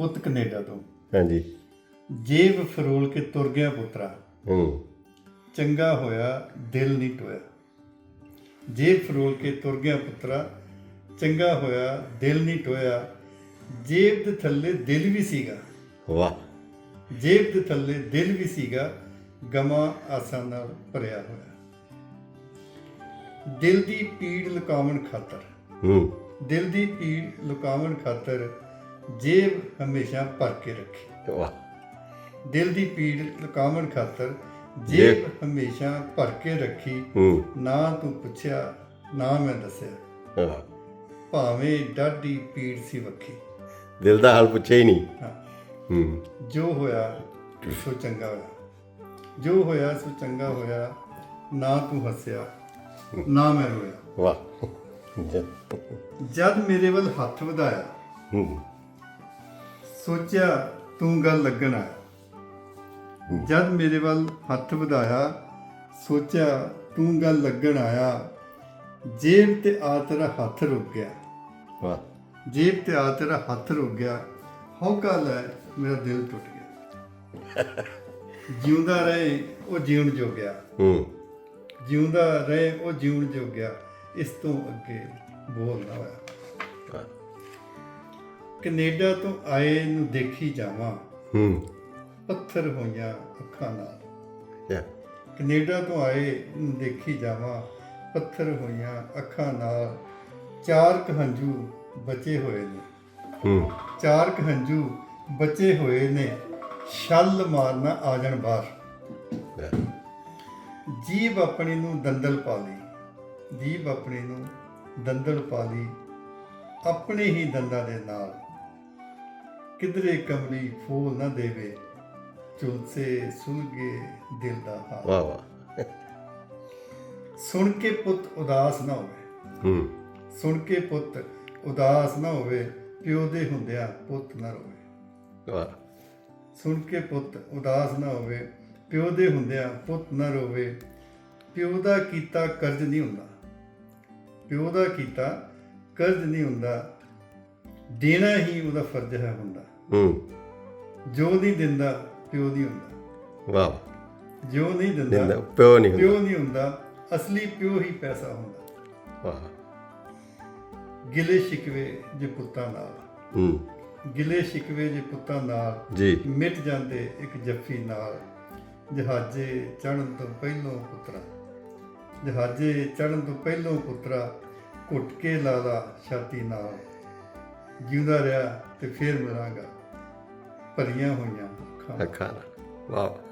ਪੁੱਤ ਕੈਨੇਡਾ ਤੋਂ। ਹਾਂਜੀ। ਜੇਬ ਫਰੋਲ ਕੇ ਤੁਰ ਗਿਆ ਪੁੱਤਰਾ। ਹੂੰ। ਚੰਗਾ ਹੋਇਆ ਦਿਲ ਨਹੀਂ ਟੋਇਆ। ਜੇਬ ਫਰੋਲ ਕੇ ਤੁਰ ਗਿਆ ਪੁੱਤਰਾ। ਚੰਗਾ ਹੋਇਆ ਦਿਲ ਨਹੀਂ ਟੋਇਆ। ਜੇਬ ਦੇ ਥੱਲੇ ਦਿਲ ਵੀ ਸੀਗਾ। ਵਾਹ। ਜੇਬ ਦੇ ਥੱਲੇ ਦਿਲ ਵੀ ਸੀਗਾ। ਗਮਾਂ ਆਸਾਂ ਨਾਲ ਭਰਿਆ ਹੋਇਆ। ਦਿਲ ਦੀ ਪੀੜ ਲੁਕਾਉਣ ਖਾਤਰ। ਹੂੰ। ਦਿਲ ਦੀ ਪੀੜ ਲੁਕਾਉਣ ਖਾਤਰ ਜੇਬ ਹਮੇਸ਼ਾ ਭਰ ਕੇ ਰੱਖੀ। ਵਾਹ। ਦਿਲ ਦੀ ਪੀੜ ਲੁਕਾਉਣ ਖਾਤਰ ਜੇਬ ਹਮੇਸ਼ਾ ਭਰ ਕੇ ਰੱਖੀ। ਨਾ ਤੂੰ ਪੁੱਛਿਆ ਨਾ ਮੈਂ ਦੱਸਿਆ। ਵਾਹ ਭਾਵੇਂ ਡਾਢੀ ਪੀੜ ਸੀ ਵੱਖੀ। ਦਿਲ ਦਾ ਹਾਲ ਪੁੱਛਿਆ ਹੀ ਨਹੀਂ। ਜੋ ਹੋਇਆ ਸੋ ਚੰਗਾ ਹੋਇਆ। ਜੋ ਹੋਇਆ ਸੋ ਚੰਗਾ ਹੋਇਆ। ਨਾ ਤੂੰ ਹੱਸਿਆ ਨਾ ਮੈਂ ਰੋਇਆ। ਵਾਹ। ਜਦ ਮੇਰੇ ਵੱਲ ਹੱਥ ਵਧਾਇਆ ਹੂੰ। ਸੋਚਿਆ ਤੂੰ ਗੱਲ ਲੱਗਣ ਜਦ ਮੇਰੇ ਵੱਲ ਹੱਥ ਵਧਾਇਆ ਸੋਚਿਆ ਤੂੰ ਗੱਲ ਲੱਗਣ ਆਇਆ। ਜੇਬ ਤੇ ਆ ਤੇਰਾ ਹੱਥ ਰੁਕ ਗਿਆ। ਵਾਹ। ਜੇਬ ਤੇ ਆ ਤੇਰਾ ਹੱਥ ਰੁਕ ਗਿਆ। ਹੌਕਾ ਲੈ ਮੇਰਾ ਦਿਲ ਟੁੱਟ ਗਿਆ। ਜਿਉਂਦਾ ਰਹੇ ਉਹ ਜਿਉਣ ਜੋ ਗਿਆ ਹੂੰ। ਜਿਉਂਦਾ ਰਹੇ ਉਹ ਜਿਉਣ ਜੋ ਗਿਆ ਇਸ ਤੋਂ ਅੱਗੇ ਬੋਲ ਨਾ ਹੋਇਆ। ਵਾਹ। ਕੈਨੇਡਾ ਤੋਂ ਆਏ ਨੂੰ ਦੇਖੀ ਜਾਵਾਂ। ਹੂੰ। ਪੱਥਰ ਹੋਈਆਂ ਅੱਖਾਂ ਨਾਲ। ਯਾ। ਕੈਨੇਡਾ ਤੋਂ ਆਏ ਨੂੰ ਦੇਖੀ ਜਾਵਾਂ ਪੱਥਰ ਹੋਈਆਂ ਅੱਖਾਂ ਨਾਲ। ਚਾਰ ਕੁ ਹੰਝੂ ਬਚੇ ਹੋਏ ਨੇ। ਹੂੰ। ਚਾਰ ਕੁ ਹੰਝੂ ਬਚੇ ਹੋਏ ਨੇ। ਛਲ ਮਾਰਨਾ ਆ ਜਾਣ ਬਾਹਰ। ਜੀਬ ਆਪਣੀ ਨੂੰ ਦੰਦਲ ਪਾ ਲਈ। ਜੀਬ ਆਪਣੀ ਨੂੰ ਦੰਦਲ ਪਾ ਲਈ। ਆਪਣੇ ਹੀ ਦੰਦਾਂ ਦੇ ਨਾਲ। ਕਿਧਰੇ ਕਮਲੀ ਫੂਲ ਨਾ ਦੇਵੇ ਚੁਲਸੇ ਸੁਲਗੇ ਦਿਲ ਦਾ ਹਾਲ। ਵਾਹ ਵਾਹ। ਸੁਣ ਕੇ ਪੁੱਤ ਉਦਾਸ ਨਾ ਹੋਵੇ। ਹੂੰ। ਸੁਣ ਕੇ ਪੁੱਤ ਉਦਾਸ ਨਾ ਹੋਵੇ ਪਿਓ ਦੇ ਹੁੰਦਿਆਂ ਪੁੱਤ ਨਾ ਰੋਵੇ। ਵਾਹ। ਸੁਣ ਕੇ ਪੁੱਤ ਉਦਾਸ ਨਾ ਹੋਵੇ ਪਿਓ ਦੇ ਹੁੰਦਿਆਂ ਪੁੱਤ ਨਾ ਰੋਵੇ। ਪਿਓ ਦਾ ਕੀਤਾ ਕਰਜ਼ ਨਹੀਂ ਹੁੰਦਾ। ਪਿਓ ਦਾ ਕੀਤਾ ਕਰਜ਼ ਨਹੀਂ ਹੁੰਦਾ ਦੇਣਾ ਹੀ ਉਹਦਾ ਫਰਜ਼ ਹੈ ਹੁੰਦਾ ਹੂੰ। ਜੋ ਨਹੀਂ ਦਿੰਦਾ ਪਿਓ ਨਹੀਂ ਹੁੰਦਾ। ਵਾਹ। ਜੋ ਨਹੀਂ ਦਿੰਦਾ ਪਿਓ ਨਹੀਂ ਹੁੰਦਾ। ਪਿਓ ਨਹੀਂ ਹੁੰਦਾ ਅਸਲੀ ਪਿਓ ਹੀ ਪੈਸਾ ਹੁੰਦਾ। ਵਾਹ। ਗਿਲੇ ਸ਼ਿਕਵੇ ਜੇ ਪੁੱਤਾਂ ਨਾਲ। ਹੂੰ। ਗਿਲੇ ਸ਼ਿਕਵੇ ਜੇ ਪੁੱਤਾਂ ਨਾਲ। ਜੀ। ਮਿਟ ਜਾਂਦੇ ਇੱਕ ਜੱਫੀ ਨਾਲ। ਜਹਾਜ਼ੇ ਚੜਨ ਤੋਂ ਪਹਿਲੋਂ ਪੁੱਤਰਾ। ਜਹਾਜ਼ੇ ਚੜਨ ਤੋਂ ਪਹਿਲੋਂ ਪੁੱਤਰਾ। ਘੁੱਟ ਕੇ ਲਾ ਲਾ ਛਾਤੀ ਨਾਲ। ਜਿਉਂਦਾ ਰਿਹਾ ਤੇ ਫੇਰ ਮਰਾਂਗਾ। ਭਰੀਆਂ ਹੋਈਆਂ ਅੱਖਾਂ। ਨਾਲ। ਵਾਹ।